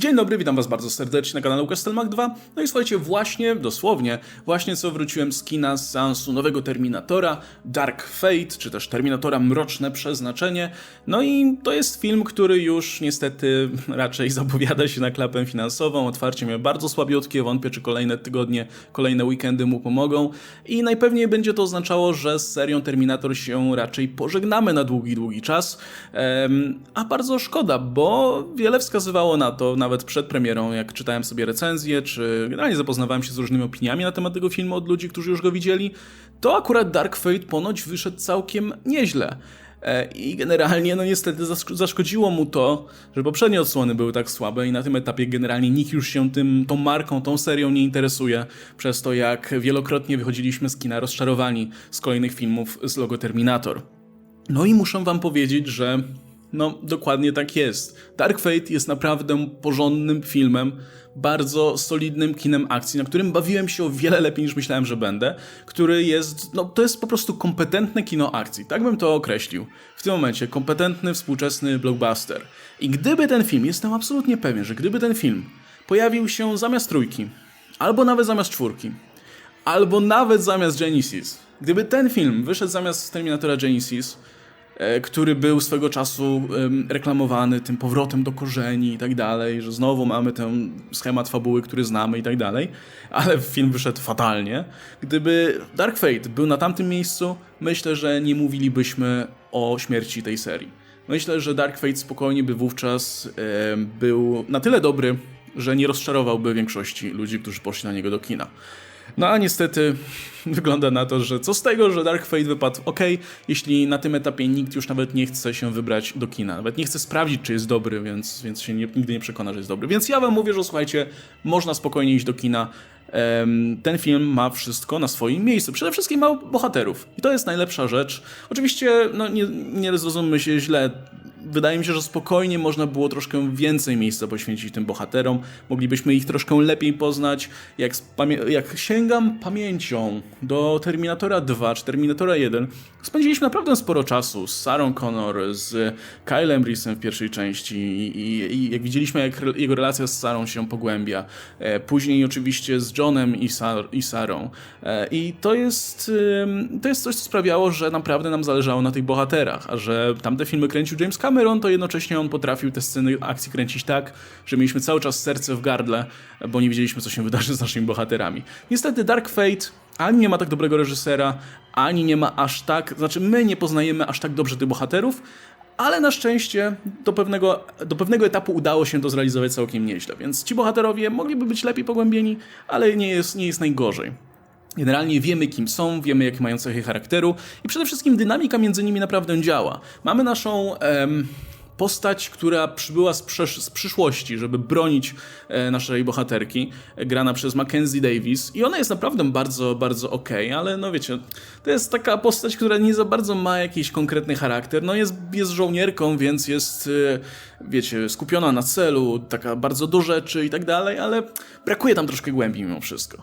Dzień dobry, witam was bardzo serdecznie na kanale Castelmach 2. No i słuchajcie, właśnie, dosłownie, właśnie co wróciłem z kina z seansu nowego Terminatora, Dark Fate, czy też Terminatora Mroczne Przeznaczenie. No i to jest film, który już niestety raczej zapowiada się na klapę finansową. Otwarcie miał bardzo słabiutkie, wątpię czy kolejne tygodnie, kolejne weekendy mu pomogą. I najpewniej będzie to oznaczało, że z serią Terminator się raczej pożegnamy na długi, długi czas. Em, a bardzo szkoda, bo wiele wskazywało na to, nawet przed premierą, jak czytałem sobie recenzje, czy generalnie zapoznawałem się z różnymi opiniami na temat tego filmu od ludzi, którzy już go widzieli, to akurat Dark Fate ponoć wyszedł całkiem nieźle. E, I generalnie, no niestety, zaszkodziło mu to, że poprzednie odsłony były tak słabe i na tym etapie generalnie nikt już się tym, tą marką, tą serią nie interesuje, przez to jak wielokrotnie wychodziliśmy z kina rozczarowani z kolejnych filmów z logo Terminator. No i muszę wam powiedzieć, że no dokładnie tak jest. Dark Fate jest naprawdę porządnym filmem, bardzo solidnym kinem akcji, na którym bawiłem się o wiele lepiej niż myślałem, że będę, który jest, no to jest po prostu kompetentne kino akcji, tak bym to określił. W tym momencie kompetentny, współczesny blockbuster. I gdyby ten film, jestem absolutnie pewien, że gdyby ten film pojawił się zamiast trójki, albo nawet zamiast czwórki, albo nawet zamiast Genesis. Gdyby ten film wyszedł zamiast Terminatora Genesis, który był swego czasu reklamowany tym powrotem do korzeni i tak dalej, że znowu mamy ten schemat fabuły, który znamy i tak dalej, ale film wyszedł fatalnie. Gdyby Dark Fate był na tamtym miejscu, myślę, że nie mówilibyśmy o śmierci tej serii. Myślę, że Dark Fate spokojnie by wówczas był na tyle dobry, że nie rozczarowałby większości ludzi, którzy poszli na niego do kina. No a niestety wygląda na to, że co z tego, że Dark Fate wypadł ok, jeśli na tym etapie nikt już nawet nie chce się wybrać do kina. Nawet nie chce sprawdzić, czy jest dobry, więc, więc się nie, nigdy nie przekona, że jest dobry. Więc ja wam mówię, że słuchajcie, można spokojnie iść do kina. Ten film ma wszystko na swoim miejscu. Przede wszystkim ma bohaterów. I to jest najlepsza rzecz. Oczywiście, no nie, nie zrozummy się źle. Wydaje mi się, że spokojnie można było troszkę więcej miejsca poświęcić tym bohaterom. Moglibyśmy ich troszkę lepiej poznać. Jak, jak sięgam pamięcią do Terminatora 2 czy Terminatora 1, spędziliśmy naprawdę sporo czasu z Sarą Connor, z Kylem Reese'em w pierwszej części i, i, i jak widzieliśmy, jak re- jego relacja z Sarą się pogłębia. E, później oczywiście z Johnem i, Sar- i Sarą. E, I to jest, ym, to jest coś, co sprawiało, że naprawdę nam zależało na tych bohaterach, a że tamte filmy kręcił James Cameron, to jednocześnie on potrafił te sceny akcji kręcić tak, że mieliśmy cały czas serce w gardle, bo nie wiedzieliśmy, co się wydarzy z naszymi bohaterami. Niestety Dark Fate ani nie ma tak dobrego reżysera, ani nie ma aż tak, znaczy my nie poznajemy aż tak dobrze tych bohaterów, ale na szczęście do pewnego, do pewnego etapu udało się to zrealizować całkiem nieźle, więc ci bohaterowie mogliby być lepiej pogłębieni, ale nie jest, nie jest najgorzej. Generalnie wiemy, kim są, wiemy, jakie mają cechy charakteru i przede wszystkim dynamika między nimi naprawdę działa. Mamy naszą em, postać, która przybyła z, przesz- z przyszłości, żeby bronić e, naszej bohaterki, e, grana przez Mackenzie Davis i ona jest naprawdę bardzo, bardzo okej, ale no wiecie, to jest taka postać, która nie za bardzo ma jakiś konkretny charakter, no jest, jest żołnierką, więc jest, e, wiecie, skupiona na celu, taka bardzo do rzeczy i tak dalej, ale brakuje tam troszkę głębi mimo wszystko.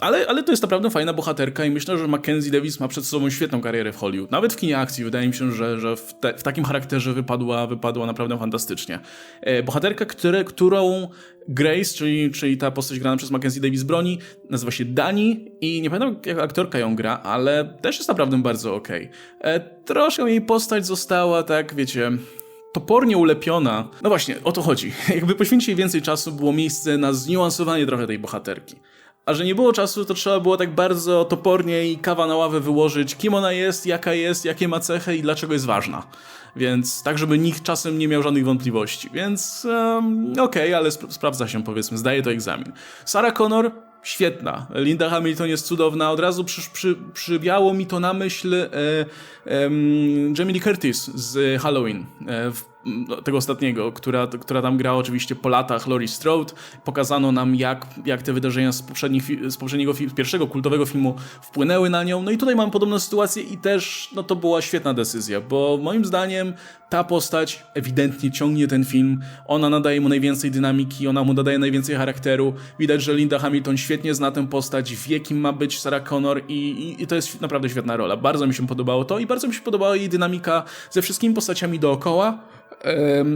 Ale, ale to jest naprawdę fajna bohaterka i myślę, że Mackenzie Davis ma przed sobą świetną karierę w Hollywood. Nawet w kinie akcji wydaje mi się, że, że w, te, w takim charakterze wypadła, wypadła naprawdę fantastycznie. E, bohaterka, które, którą Grace, czyli, czyli ta postać grana przez Mackenzie Davis broni, nazywa się Dani i nie pamiętam jak aktorka ją gra, ale też jest naprawdę bardzo okej. E, Troszkę jej postać została tak, wiecie, topornie ulepiona. No właśnie, o to chodzi. Jakby poświęcić jej więcej czasu, było miejsce na zniuansowanie trochę tej bohaterki. A że nie było czasu, to trzeba było tak bardzo topornie i kawa na ławę wyłożyć, kim ona jest, jaka jest, jakie ma cechy i dlaczego jest ważna. Więc tak, żeby nikt czasem nie miał żadnych wątpliwości. Więc um, okej, ale sp- sprawdza się powiedzmy, zdaje to egzamin. Sarah Connor świetna. Linda Hamilton jest cudowna. Od razu przy, przy, przybiało mi to na myśl e, em, Jamie Lee Curtis z Halloween. E, w, tego ostatniego, która, która tam grała oczywiście po latach Laurie Strode. Pokazano nam, jak, jak te wydarzenia z, z poprzedniego fi- pierwszego kultowego filmu wpłynęły na nią. No i tutaj mamy podobną sytuację i też no, to była świetna decyzja, bo moim zdaniem ta postać ewidentnie ciągnie ten film. Ona nadaje mu najwięcej dynamiki, ona mu nadaje najwięcej charakteru. Widać, że Linda Hamilton świetnie zna tę postać, wie kim ma być Sarah Connor i, i, i to jest naprawdę świetna rola. Bardzo mi się podobało to i bardzo mi się podobała jej dynamika ze wszystkimi postaciami dookoła.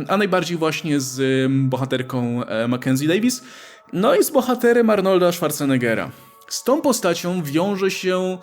A najbardziej właśnie z bohaterką e, Mackenzie Davis, no i z bohaterem Arnolda Schwarzeneggera. Z tą postacią wiąże się,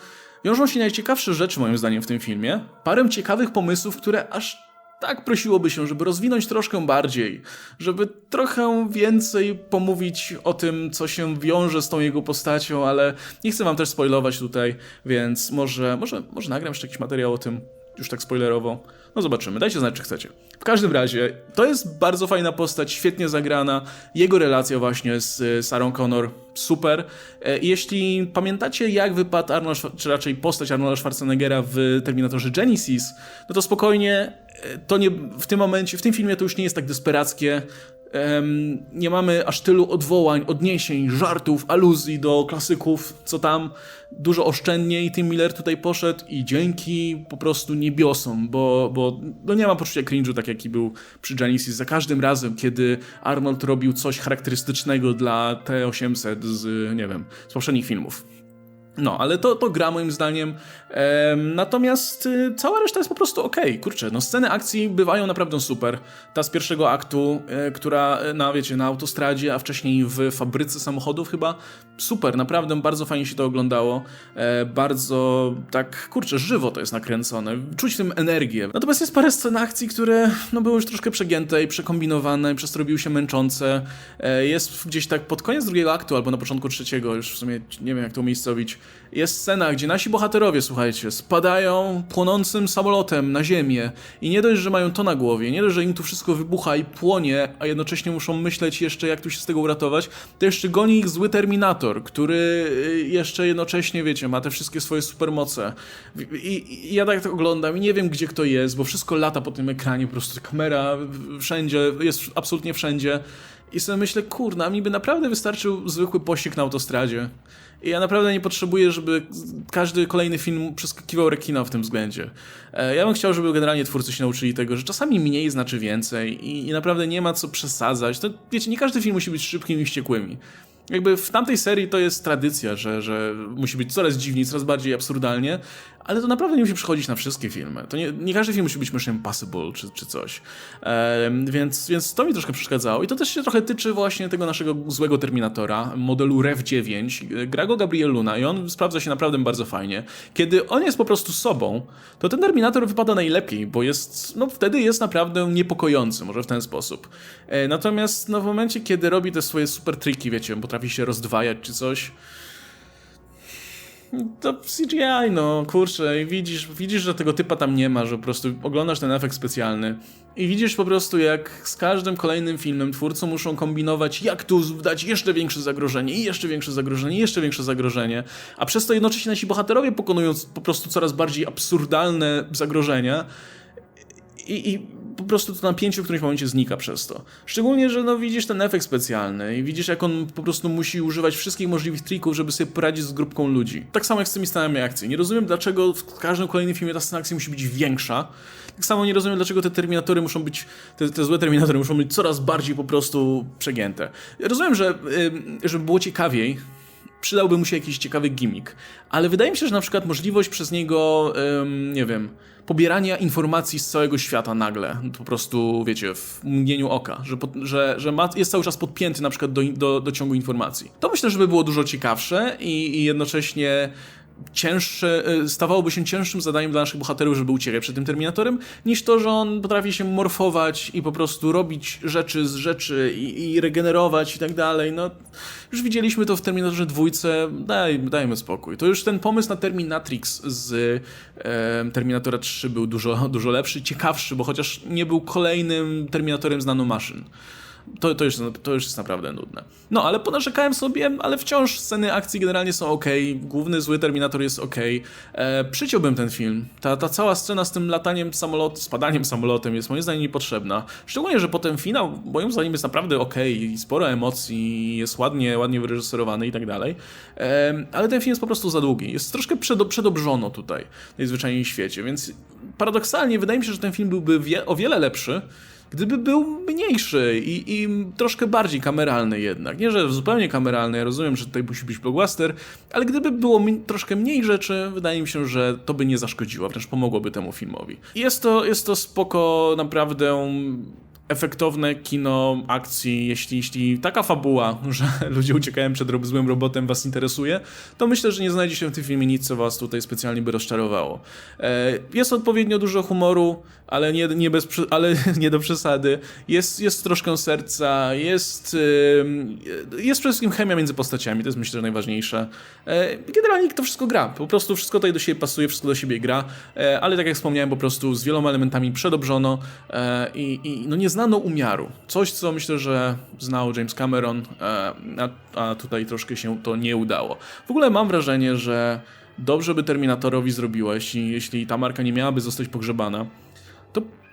wiążą się najciekawsze rzeczy moim zdaniem w tym filmie. Parę ciekawych pomysłów, które aż tak prosiłoby się, żeby rozwinąć troszkę bardziej, żeby trochę więcej pomówić o tym, co się wiąże z tą jego postacią, ale nie chcę wam też spoilować tutaj, więc może, może, może nagram jeszcze jakiś materiał o tym, już tak spoilerowo. No zobaczymy, dajcie znać, czy chcecie. W każdym razie, to jest bardzo fajna postać, świetnie zagrana. Jego relacja właśnie z Sarą Connor, super. E, Jeśli pamiętacie, jak wypadł Arnold, czy raczej postać Arnolda Schwarzeneggera w Terminatorze Genesis, no to spokojnie, e, to nie, w tym momencie, w tym filmie to już nie jest tak desperackie. Nie mamy aż tylu odwołań, odniesień, żartów, aluzji do klasyków, co tam. Dużo oszczędniej Tim Miller tutaj poszedł i dzięki po prostu niebiosom, bo, bo no nie ma poczucia cringe'u tak jaki był przy Genesis. Za każdym razem, kiedy Arnold robił coś charakterystycznego dla T-800 z, nie wiem, z poprzednich filmów. No, ale to, to gra moim zdaniem. Em, natomiast y, cała reszta jest po prostu okej. Kurczę, no sceny akcji bywają naprawdę super. Ta z pierwszego aktu, e, która e, na, wiecie, na autostradzie, a wcześniej w fabryce samochodów chyba. Super, naprawdę bardzo fajnie się to oglądało. E, bardzo tak, kurczę, żywo to jest nakręcone. Czuć w tym energię. Natomiast jest parę scen akcji, które no, były już troszkę przegięte i przekombinowane, przez to robiły się męczące. E, jest gdzieś tak pod koniec drugiego aktu, albo na początku trzeciego, już w sumie nie wiem jak to umiejscowić. Jest scena, gdzie nasi bohaterowie, słuchajcie, spadają płonącym samolotem na ziemię i nie dość, że mają to na głowie, nie dość, że im tu wszystko wybucha i płonie, a jednocześnie muszą myśleć jeszcze, jak tu się z tego uratować, to jeszcze goni ich zły Terminator, który y, jeszcze jednocześnie, wiecie, ma te wszystkie swoje supermoce. I, i ja tak to oglądam i nie wiem, gdzie kto jest, bo wszystko lata po tym ekranie, po prostu kamera wszędzie, jest absolutnie wszędzie. I sobie myślę, kurna, mi by naprawdę wystarczył zwykły pościg na autostradzie. I ja naprawdę nie potrzebuję, żeby każdy kolejny film przeskakiwał rekina w tym względzie. E, Ja bym chciał, żeby generalnie twórcy się nauczyli tego, że czasami mniej znaczy więcej i, i naprawdę nie ma co przesadzać. To, wiecie, nie każdy film musi być szybkim i wściekłymi. Jakby w tamtej serii to jest tradycja, że, że musi być coraz dziwniej, coraz bardziej absurdalnie, ale to naprawdę nie musi przychodzić na wszystkie filmy. To nie, nie każdy film musi być Mission Impossible czy, czy coś. Więc, więc to mi troszkę przeszkadzało i to też się trochę tyczy właśnie tego naszego złego Terminatora, modelu Rev 9. Gra go Gabriel Luna i on sprawdza się naprawdę bardzo fajnie. Kiedy on jest po prostu sobą, to ten Terminator wypada najlepiej, bo jest, no wtedy jest naprawdę niepokojący, może w ten sposób. E, Natomiast no, w momencie, kiedy robi te swoje super triki, wiecie, potrafi się rozdwajać czy coś, to CGI, no kurczę, i widzisz, widzisz, że tego typa tam nie ma, że po prostu oglądasz ten efekt specjalny i widzisz po prostu, jak z każdym kolejnym filmem twórcy muszą kombinować, jak tu dać jeszcze większe zagrożenie, i jeszcze większe zagrożenie, i jeszcze większe zagrożenie, a przez to jednocześnie nasi bohaterowie pokonują po prostu coraz bardziej absurdalne zagrożenia i, i po prostu to napięcie w którymś momencie znika przez to. Szczególnie, że no widzisz ten efekt specjalny i widzisz jak on po prostu musi używać wszystkich możliwych trików, żeby sobie poradzić z grupką ludzi. Tak samo jak z tymi scenami akcji. Nie rozumiem dlaczego w każdym kolejnym filmie ta scena akcji musi być większa. Tak samo nie rozumiem dlaczego te terminatory muszą być, te, te złe terminatory muszą być coraz bardziej po prostu przegięte. Rozumiem, że żeby było ciekawiej, przydałby mu się jakiś ciekawy gimmick. Ale wydaje mi się, że na przykład możliwość przez niego, ym, nie wiem, pobierania informacji z całego świata nagle, po prostu, wiecie, w mgnieniu oka, że, że, że ma, jest cały czas podpięty na przykład do, do, do ciągu informacji. To myślę, że by było dużo ciekawsze i, i jednocześnie cięższe, y, stawałoby się cięższym zadaniem dla naszych bohaterów, żeby uciekać przed tym Terminatorem, niż to, że on potrafi się morfować i po prostu robić rzeczy z rzeczy i, i regenerować i tak dalej. No, już widzieliśmy to w Terminatorze dwójce, daj, dajmy spokój. To już ten pomysł na Terminatrix z e, Terminatora 3 był dużo, dużo lepszy, ciekawszy, bo chociaż nie był kolejnym Terminatorem z nanomaszyn. To, to, już, to już jest naprawdę nudne. No, ale ponarzekałem sobie, ale wciąż sceny akcji generalnie są ok. Główny zły Terminator jest ok. E, przyciąłbym ten film. Ta, ta cała scena z tym lataniem samolot, spadaniem samolotem jest moim zdaniem niepotrzebna. Szczególnie, że potem finał moim zdaniem jest naprawdę ok sporo emocji, jest ładnie, ładnie wyreżyserowany i tak dalej. E, ale ten film jest po prostu za długi. Jest troszkę przedo, przedobrzono tutaj, najzwyczajniej w świecie, więc paradoksalnie wydaje mi się, że ten film byłby wie, o wiele lepszy, gdyby był mniejszy i, i troszkę bardziej kameralny jednak. Nie, że zupełnie kameralny, ja rozumiem, że tutaj musi być blockbuster, ale gdyby było troszkę mniej rzeczy, wydaje mi się, że to by nie zaszkodziło, wręcz pomogłoby temu filmowi. Jest to, jest to spoko, naprawdę efektowne kino akcji, jeśli, jeśli taka fabuła, że ludzie uciekają przed złym robotem was interesuje, to myślę, że nie znajdzie się w tym filmie nic, co was tutaj specjalnie by rozczarowało. E, Jest odpowiednio dużo humoru, ale nie, nie, bez, ale nie do przesady. Jest, jest troszkę serca, jest, jest przede wszystkim chemia między postaciami, to jest myślę, że najważniejsze. E, Generalnie to wszystko gra, po prostu wszystko tutaj do siebie pasuje, wszystko do siebie gra, e, ale tak jak wspomniałem, po prostu z wieloma elementami przedobrzono i, i no nie znano umiaru. Coś, co myślę, że znał James Cameron, e, a, a tutaj troszkę się to nie udało. W ogóle mam wrażenie, że dobrze by Terminatorowi zrobiła, jeśli, jeśli ta marka nie miałaby zostać pogrzebana,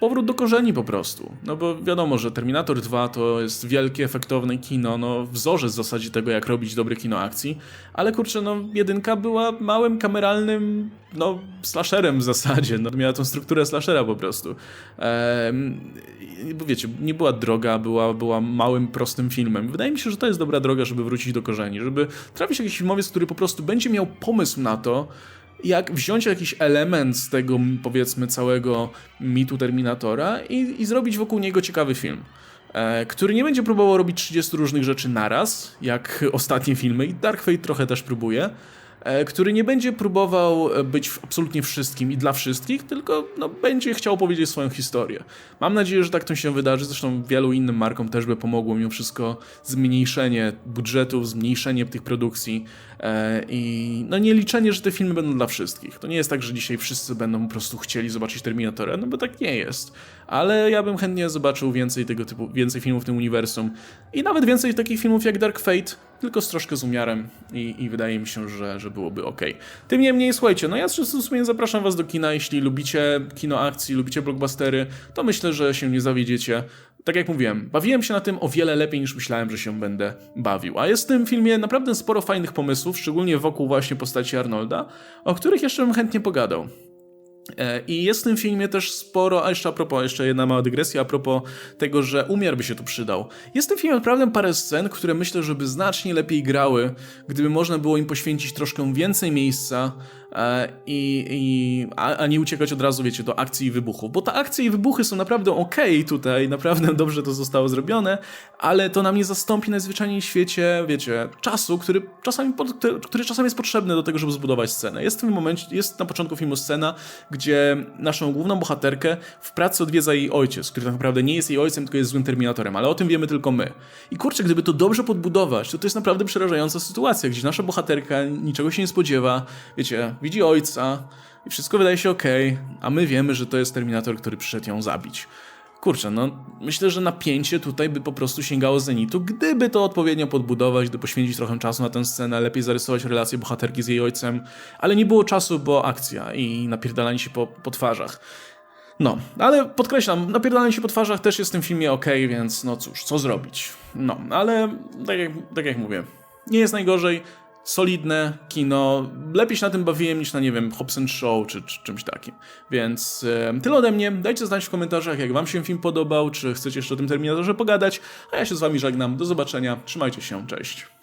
powrót do korzeni po prostu. No bo wiadomo, że Terminator 2 to jest wielkie, efektowne kino, no wzorzec w zasadzie tego, jak robić dobre kino akcji, ale kurczę, no jedynka była małym, kameralnym, no slasherem w zasadzie, no miała tą strukturę slashera po prostu. Bo wiecie, nie była droga, była, była małym, prostym filmem. Wydaje mi się, że to jest dobra droga, żeby wrócić do korzeni, żeby trafić jakiś filmowiec, który po prostu będzie miał pomysł na to, jak wziąć jakiś element z tego, powiedzmy, całego mitu Terminatora i, i zrobić wokół niego ciekawy film. E, który nie będzie próbował robić 30 różnych rzeczy naraz, jak ostatnie filmy, i Dark Fate trochę też próbuje. E, który nie będzie próbował e, być absolutnie wszystkim i dla wszystkich, tylko no, będzie chciał powiedzieć swoją historię. Mam nadzieję, że tak to się wydarzy, zresztą wielu innym markom też by pomogło mimo wszystko zmniejszenie budżetów, zmniejszenie tych produkcji e, i no nie liczenie, że te filmy będą dla wszystkich. To nie jest tak, że dzisiaj wszyscy będą po prostu chcieli zobaczyć Terminatora, no bo tak nie jest. Ale ja bym chętnie zobaczył więcej tego typu, więcej filmów w tym uniwersum i nawet więcej takich filmów jak Dark Fate, tylko z troszkę z umiarem i, i wydaje mi się, że, że byłoby ok. Tym niemniej, słuchajcie, no ja w sumie zapraszam was do kina, jeśli lubicie kino akcji, lubicie blockbustery, to myślę, że się nie zawiedziecie. Tak jak mówiłem, bawiłem się na tym o wiele lepiej niż myślałem, że się będę bawił. A jest w tym filmie naprawdę sporo fajnych pomysłów, szczególnie wokół właśnie postaci Arnolda, o których jeszcze bym chętnie pogadał. E, I jest w tym filmie też sporo, a jeszcze a propos, jeszcze jedna mała dygresja, a propos tego, że umiar by się tu przydał. Jest w tym filmie naprawdę parę scen, które myślę, że by znacznie lepiej grały, gdyby można było im poświęcić troszkę więcej miejsca i, i, a, a nie uciekać od razu, wiecie, do akcji i wybuchów. Bo te akcje i wybuchy są naprawdę okej tutaj, naprawdę dobrze to zostało zrobione, ale to nam nie zastąpi najzwyczajniej w świecie, wiecie, czasu, który czasami, który czasami jest potrzebny do tego, żeby zbudować scenę. Jest w tym momencie, jest na początku filmu scena, gdzie naszą główną bohaterkę w pracy odwiedza jej ojciec, który tak naprawdę nie jest jej ojcem, tylko jest złym terminatorem, ale o tym wiemy tylko my. I kurczę, gdyby to dobrze podbudować, to to jest naprawdę przerażająca sytuacja, gdzie nasza bohaterka niczego się nie spodziewa, wiecie, widzi ojca i wszystko wydaje się ok, a my wiemy, że to jest terminator, który przyszedł ją zabić. Kurczę, no myślę, że napięcie tutaj by po prostu sięgało zenitu, gdyby to odpowiednio podbudować, gdyby poświęcić trochę czasu na tę scenę, lepiej zarysować relację bohaterki z jej ojcem, ale nie było czasu, bo akcja i napierdalanie się po, po twarzach. No, ale podkreślam, napierdalanie się po twarzach też jest w tym filmie ok, więc no cóż, co zrobić? No, ale tak jak, tak jak mówię, nie jest najgorzej, solidne kino, lepiej się na tym bawiłem niż na, nie wiem, Hobbs and Show czy, czy czymś takim. Więc tyle ode mnie, dajcie znać w komentarzach, jak wam się film podobał, czy chcecie jeszcze o tym Terminatorze pogadać, a ja się z wami żegnam, do zobaczenia, trzymajcie się, cześć.